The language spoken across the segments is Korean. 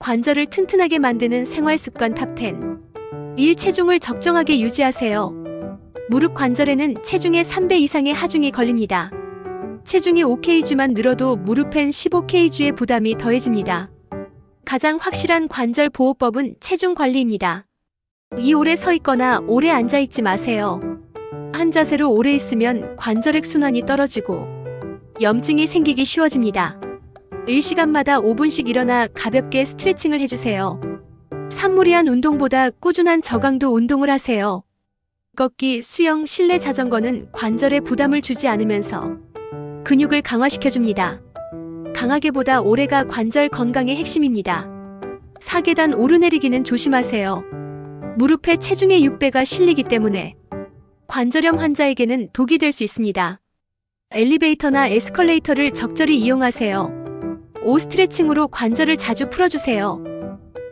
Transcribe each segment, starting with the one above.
관절을 튼튼하게 만드는 생활 습관 탑10. 1. 체중을 적정하게 유지하세요. 무릎 관절에는 체중의 3배 이상의 하중이 걸립니다. 체중이 5kg만 늘어도 무릎엔 15kg의 부담이 더해집니다. 가장 확실한 관절 보호법은 체중 관리입니다. 이 오래 서 있거나 오래 앉아 있지 마세요. 한 자세로 오래 있으면 관절액 순환이 떨어지고 염증이 생기기 쉬워집니다. 일시간마다 5분씩 일어나 가볍게 스트레칭을 해주세요. 산무리한 운동보다 꾸준한 저강도 운동을 하세요. 걷기, 수영, 실내 자전거는 관절에 부담을 주지 않으면서 근육을 강화시켜줍니다. 강하게보다 오래가 관절 건강의 핵심입니다. 사계단 오르내리기는 조심하세요. 무릎에 체중의 6배가 실리기 때문에 관절염 환자에게는 독이 될 수 있습니다. 엘리베이터나 에스컬레이터를 적절히 이용하세요. 오 스트레칭으로 관절을 자주 풀어주세요.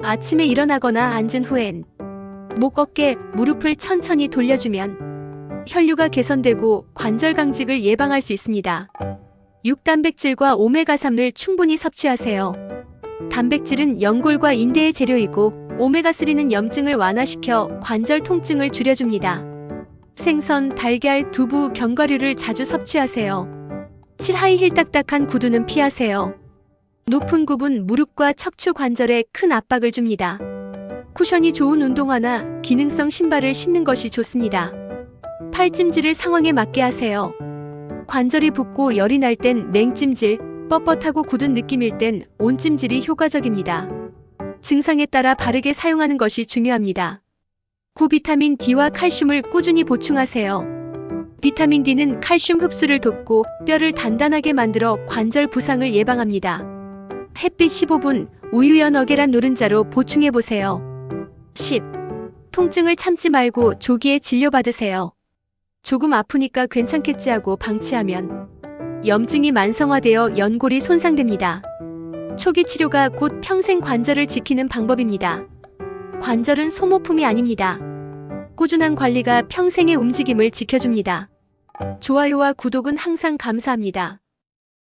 아침에 일어나거나 앉은 후엔 목 어깨, 무릎을 천천히 돌려주면 혈류가 개선되고 관절 강직을 예방할 수 있습니다. 육단백질과 오메가3를 충분히 섭취하세요. 단백질은 연골과 인대의 재료이고 오메가3는 염증을 완화시켜 관절 통증을 줄여줍니다. 생선, 달걀, 두부, 견과류를 자주 섭취하세요. 7. 하이 힐 딱딱한 구두는 피하세요. 높은 굽은 무릎과 척추 관절에 큰 압박을 줍니다. 쿠션이 좋은 운동화나 기능성 신발을 신는 것이 좋습니다. 팔찜질을 상황에 맞게 하세요. 관절이 붓고 열이 날 땐 냉찜질, 뻣뻣하고 굳은 느낌일 땐 온찜질이 효과적입니다. 증상에 따라 바르게 사용하는 것이 중요합니다. 구 비타민 D와 칼슘을 꾸준히 보충하세요. 비타민 D는 칼슘 흡수를 돕고 뼈를 단단하게 만들어 관절 부상을 예방합니다. 햇빛 15분, 우유 연 어 계란 노른자로 보충해 보세요. 10. 통증을 참지 말고 조기에 진료받으세요. 조금 아프니까 괜찮겠지 하고 방치하면 염증이 만성화되어 연골이 손상됩니다. 초기 치료가 곧 평생 관절을 지키는 방법입니다. 관절은 소모품이 아닙니다. 꾸준한 관리가 평생의 움직임을 지켜줍니다. 좋아요와 구독은 항상 감사합니다.